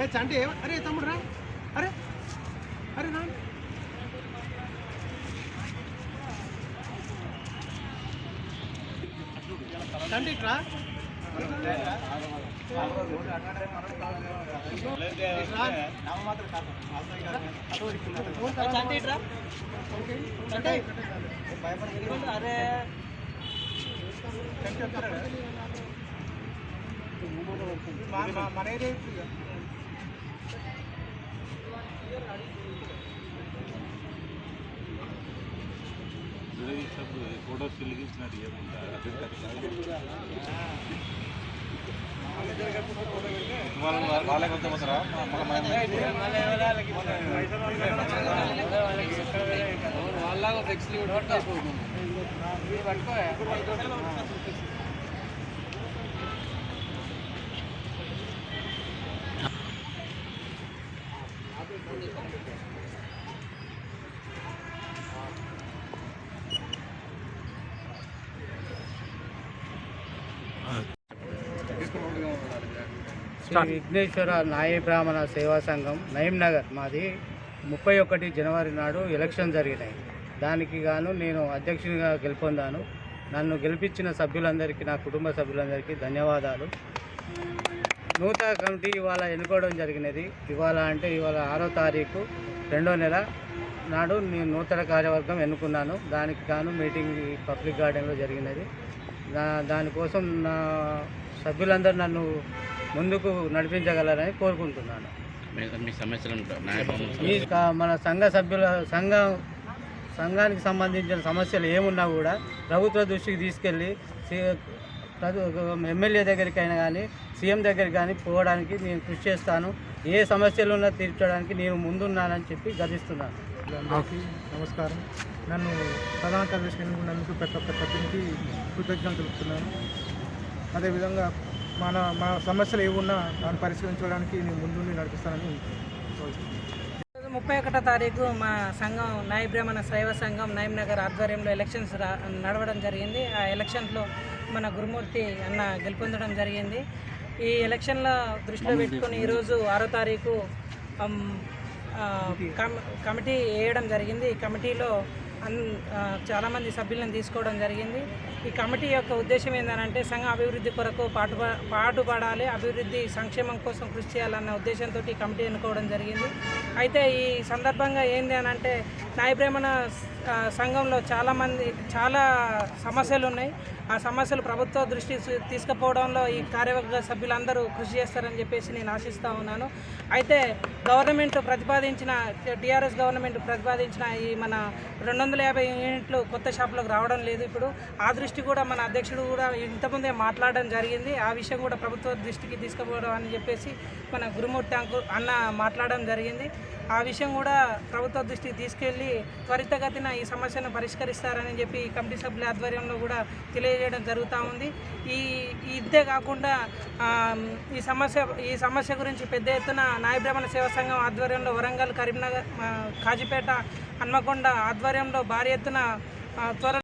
ఏమ- అరే తమ్ముడు రా. అరే అరే రా. చంటి ఇట్రా చంటి. ఇట్రా అరే మన ఏరియా ఇక. ఫోటోస్ వెలిగించినట్టు ఏముందా? వాళ్ళకి వద్ద పోతారా వాళ్ళగా ఫ్లెక్స్ పట్టుకో శ్రీ విఘ్నేశ్వర నాయ బ్రాహ్మణ సేవా సంఘం నయం నగర్. మాది ముప్పై ఒకటి జనవరి నాడు ఎలక్షన్ జరిగినాయి. దానికి గాను నేను అధ్యక్షునిగా గెలుపొందాను. నన్ను గెలిపించిన సభ్యులందరికీ నా కుటుంబ సభ్యులందరికీ ధన్యవాదాలు. నూతన కమిటీ ఇవాళ ఎన్నుకోవడం జరిగినది. ఇవాళ అంటే ఇవాళ ఆరో తారీఖు రెండో నెల నాడు నేను నూతన కార్యవర్గం ఎన్నుకున్నాను. దానికి గాను మీటింగ్ పబ్లిక్ గార్డెన్లో జరిగినది. దా దానికోసం నా సభ్యులందరూ నన్ను ముందుకు నడిపించగలరని కోరుకుంటున్నాను. మీ మన సంఘ సభ్యుల సంఘం సంఘానికి సంబంధించిన సమస్యలు ఏమున్నా కూడా ప్రభుత్వ దృష్టికి తీసుకెళ్ళి ఎమ్మెల్యే దగ్గరికి అయినా కానీ సీఎం దగ్గరికి కానీ పోవడానికి నేను కృషి చేస్తాను. ఏ సమస్యలు ఉన్నా తీర్చడానికి నేను ముందున్నానని చెప్పి గర్విస్తున్నాను. అందరికీ నమస్కారం. నన్ను ప్రధాన కార్యదర్శి ఎన్నుకున్నందుకు ప్రతి ఒక్క సభ్యునికి కృతజ్ఞతలు తెలుపుతున్నాను. అదేవిధంగా మన మా సమస్యలు ఏమున్నా దాన్ని పరిష్కరించడానికి నేను ముందుండి నడిపిస్తానని. ముప్పై ఒకటో తారీఖు మా సంఘం నాయ బ్రాహ్మణ శైవ సంఘం నయం నగర్ ఆధ్వర్యంలో ఎలక్షన్స్ రా నడవడం జరిగింది. ఆ ఎలక్షన్లో మన గురుమూర్తి అన్న గెలుపొందడం జరిగింది. ఈ ఎలక్షన్లో దృష్టిలో పెట్టుకొని ఈరోజు ఆరో తారీఖు కమిటీ వేయడం జరిగింది. ఈ కమిటీలో చాలామంది సభ్యులను తీసుకోవడం జరిగింది. ఈ కమిటీ యొక్క ఉద్దేశం ఏంటంటే సంఘ అభివృద్ధి కొరకు పాటు పాటుపడాలి అభివృద్ధి సంక్షేమం కోసం కృషి చేయాలన్న ఉద్దేశంతో ఈ కమిటీ ఎన్నుకోవడం జరిగింది. అయితే ఈ సందర్భంగా ఏంది అని అంటే నాయబ్రేమణ సంఘంలో చాలామంది చాలా సమస్యలు ఉన్నాయి. ఆ సమస్యలు ప్రభుత్వ దృష్టి తీసుకుపోవడంలో ఈ కార్యవర్గ సభ్యులందరూ కృషి చేస్తారని చెప్పేసి నేను ఆశిస్తూ ఉన్నాను. అయితే గవర్నమెంట్ ప్రతిపాదించిన టీఆర్ఎస్ గవర్నమెంట్ ప్రతిపాదించిన ఈ మన రెండు వందల యాభై యూనిట్లు కొత్త షాపులకు రావడం లేదు ఇప్పుడు. ఆ దృష్టి కూడా మన అధ్యక్షుడు కూడా ఇంతకుముందే మాట్లాడడం జరిగింది. ఆ విషయం కూడా ప్రభుత్వ దృష్టికి తీసుకుపోవడం అని చెప్పేసి మన గురుమూర్తి అంకు అన్న మాట్లాడడం జరిగింది. ఆ విషయం కూడా ప్రభుత్వ దృష్టికి తీసుకెళ్ళి త్వరితగతిన ఈ సమస్యను పరిష్కరిస్తారని చెప్పి కమిటీ సభ్యుల ఆధ్వర్యంలో కూడా తెలియజేయడం జరుగుతూ ఉంది. ఈ ఇదే కాకుండా ఈ సమస్య ఈ సమస్య గురించి పెద్ద ఎత్తున నాయబ్రహ్మణ సేవా సంఘం ఆధ్వర్యంలో వరంగల్ కరీంనగర్ కాజీపేట హన్మకొండ ఆధ్వర్యంలో భారీ ఎత్తున త్వర